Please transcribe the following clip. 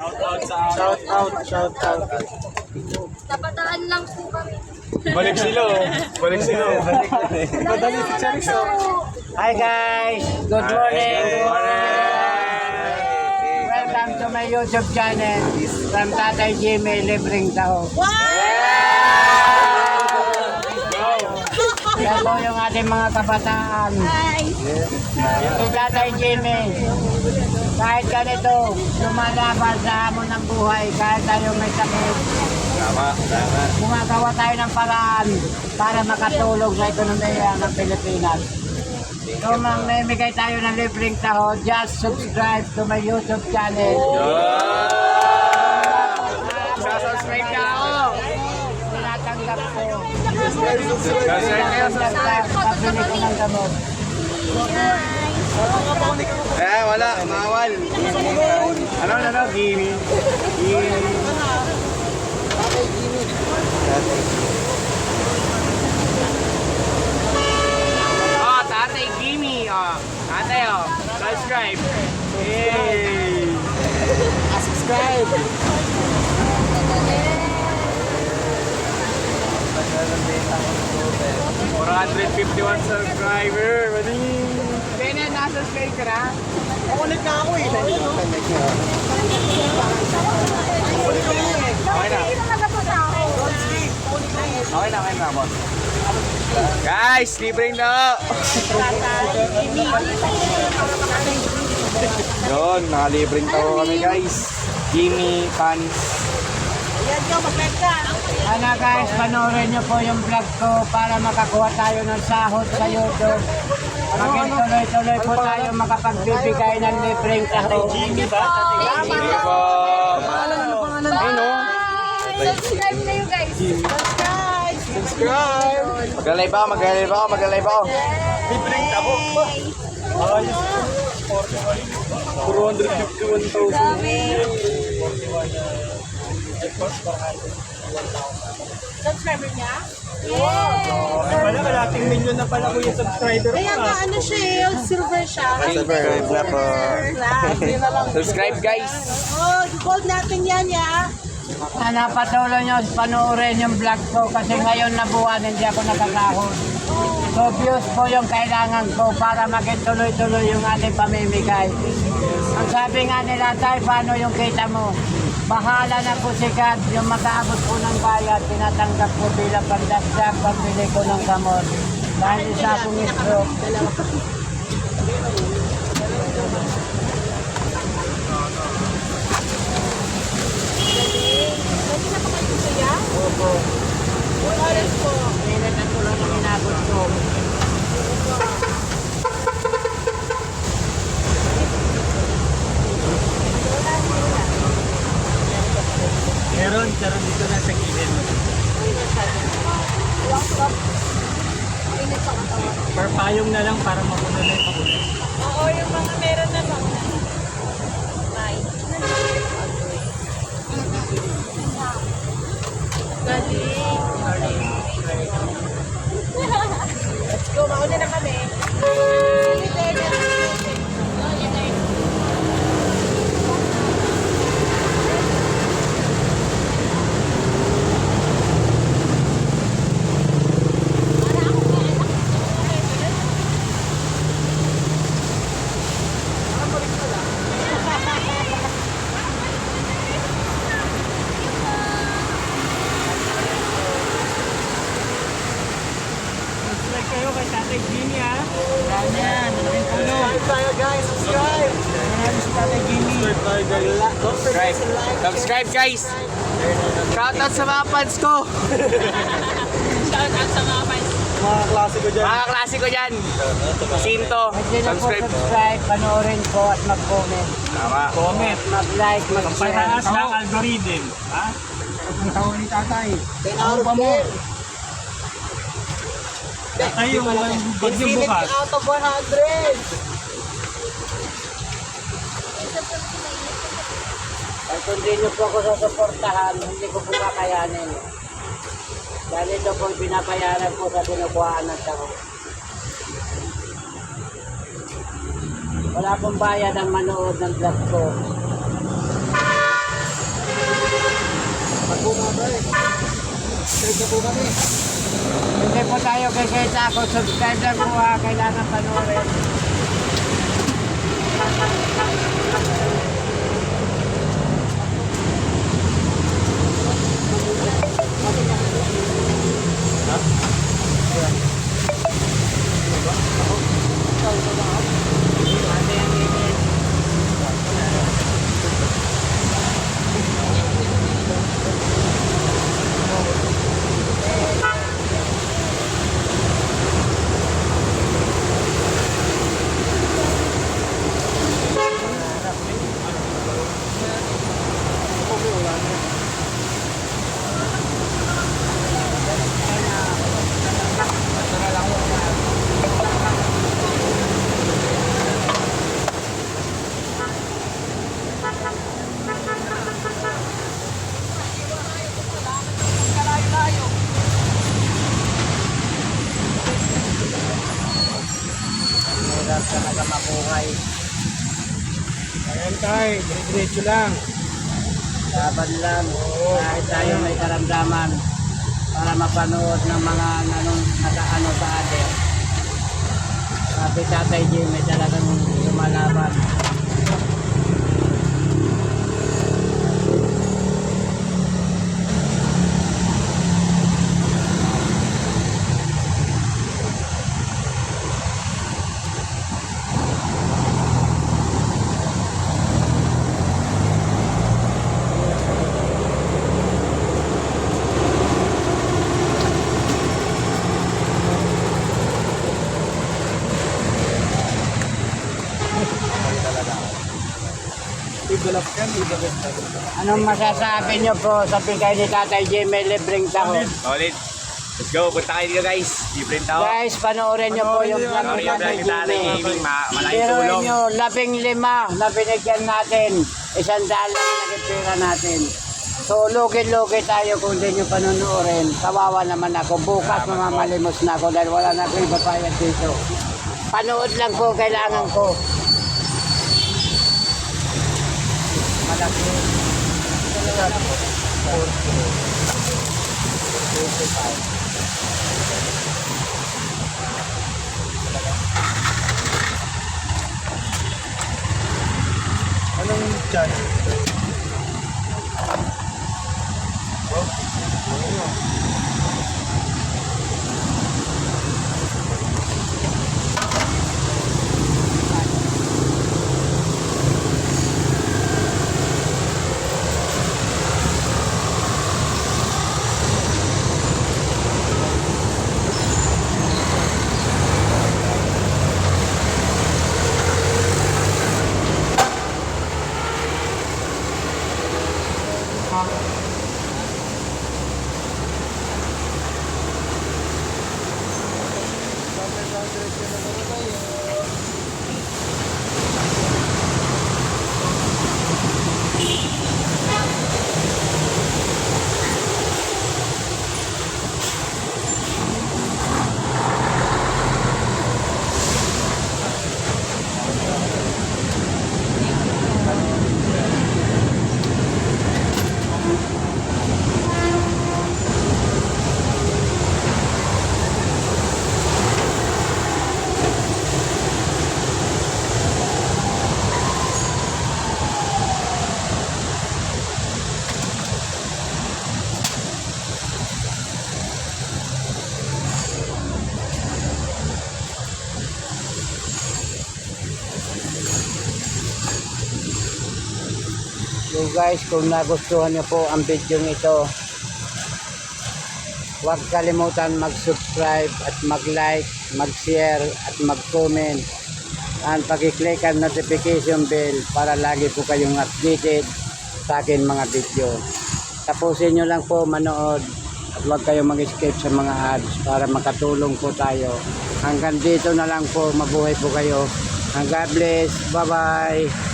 Shout out, shout out. Napadaan lang po kami. Balik sila, oh. Balik sila. oh. Madali si Charis, oh. Hi guys! Good morning! Good Welcome to my YouTube channel from Tatay Jimmy Libreng Taho. Yan po yung ating mga kabataan. Hi! Si Tatay Jimmy, kahit ganito, lumalaban sa hamon ng buhay, kahit tayo may sakit, Tama, tama. gumagawa tayo ng paraan para makatulong sa ekonomiya ng Pilipinas. Kung mamimigay tayo ng libreng taho, just subscribe to my YouTube channel. Subscribe Eh, wala. Mawal. Ano, ano, ano? Gimme. Gimme. Oh, tatay Jimmy. Oh, tatay oh. Subscribe. Yay! subscribe. 451 subscriber. Mali. Kaya na, subscribe ka na? Ulit na ako eh. Okay na. Okay na, okay na, boss. Guys, libreng na. Yun, nakalibreng tao kami guys. Jimmy, Panis. Sana guys, panoorin niyo po yung vlog ko para makakuha tayo ng sahod sa YouTube. Maging tuloy-tuloy po tayo makapagbibigay ng libreng taho. Jimmy po. Ayun o. Subscribe na you guys. Subscribe! Subscribe. Mag-live ako, mag-live ako, mag-live ako. Libreng tabo. Ayos. 451,000. Subscriber niya? Wala, kalating million na pala ko yung subscriber Kaya nga ano siya eh, silver siya. Po. Black. Subscribe guys. Oh, gold natin yan ya. Sana patuloy niyo panoorin yung vlog ko kasi ngayon na buwan hindi ako nakasahod. So views po yung kailangan ko para maging tuloy-tuloy yung ating pamimigay. Ang sabi nga nila, tay, paano yung kita mo? Bahala na po si God, yung makaabot po ng bayad, tinatanggap ko bilang pandagdag pambili ko ng gamot. Dahil isa akong stroke. Pwede na pa kayo siya? Opo. Oras po. Minit na tulong ang inabot ko. Meron, meron dito na sa gilid. Init sa Per payong na lang para mapuno na yung mapuno. Oo, yung mga meron na. Bye. Galing. Let's go, mauna na kami. Subscribe kayo kay Tatay Jimmy ha. Yan yan, malaking tulong. tayo guys, subscribe. Maraming si Tatay Jimmy. Subscribe tayo guys. Subscribe. Subscribe guys. Shoutout sa mga fans ko. Shout out sa mga fans. Mga klase ko dyan. Mga klase ko dyan. Sinto. Subscribe. subscribe, panoorin ko at mag-comment. Tama. Comment. Mag-like, mag-share. Pataas ng algorithm. Ha? Ang tawag ni tatay. Ano pa mo? Tatay yung bagyo bukas. out of 100. kundi niyo po ako susuportahan, hindi ko po kakayanin. Dahil ito po pinapayaran po sa binubuhaan ng tao. Wala pong bayad ang manood ng vlog ko. Pagbumagal eh. Sige po kami. Hindi po tayo kay Seta ako. Subscribe lang po ha. Ah, kailangan panoorin. Mabuhay. Ayan tayo, diretso lang. Laban lang. Kahit tayo may karamdaman para mapanood ng mga nanong nakaano sa atin. Sabi Tatay Jimmy talagang lumalaban. Anong masasabi niyo po sa bigay ni Tatay Jimmy libreng taho? Solid. Let's go. Punta kayo dito guys. Different tao. Guys, panoorin niyo po yung vlog ni yung Tatay Jimmy. Malaking Pero tulong. inyo, labing lima na binigyan natin. Isang daan lang ang naging pera natin. So, lugi-lugi tayo kung hindi nyo panonoorin. Kawawa naman ako. Bukas mamamalimos na ako dahil wala na akong ibabayad dito. Panood lang po, kailangan ko. Malaki. Anong channel? So guys, kung nagustuhan niyo po ang video ito, huwag kalimutan mag-subscribe at mag-like, mag-share at mag-comment. And pag-click ang notification bell para lagi po kayong updated sa akin mga video. Tapusin nyo lang po manood at huwag kayong mag-escape sa mga ads para makatulong po tayo. Hanggang dito na lang po, mabuhay po kayo. And God bless. Bye-bye.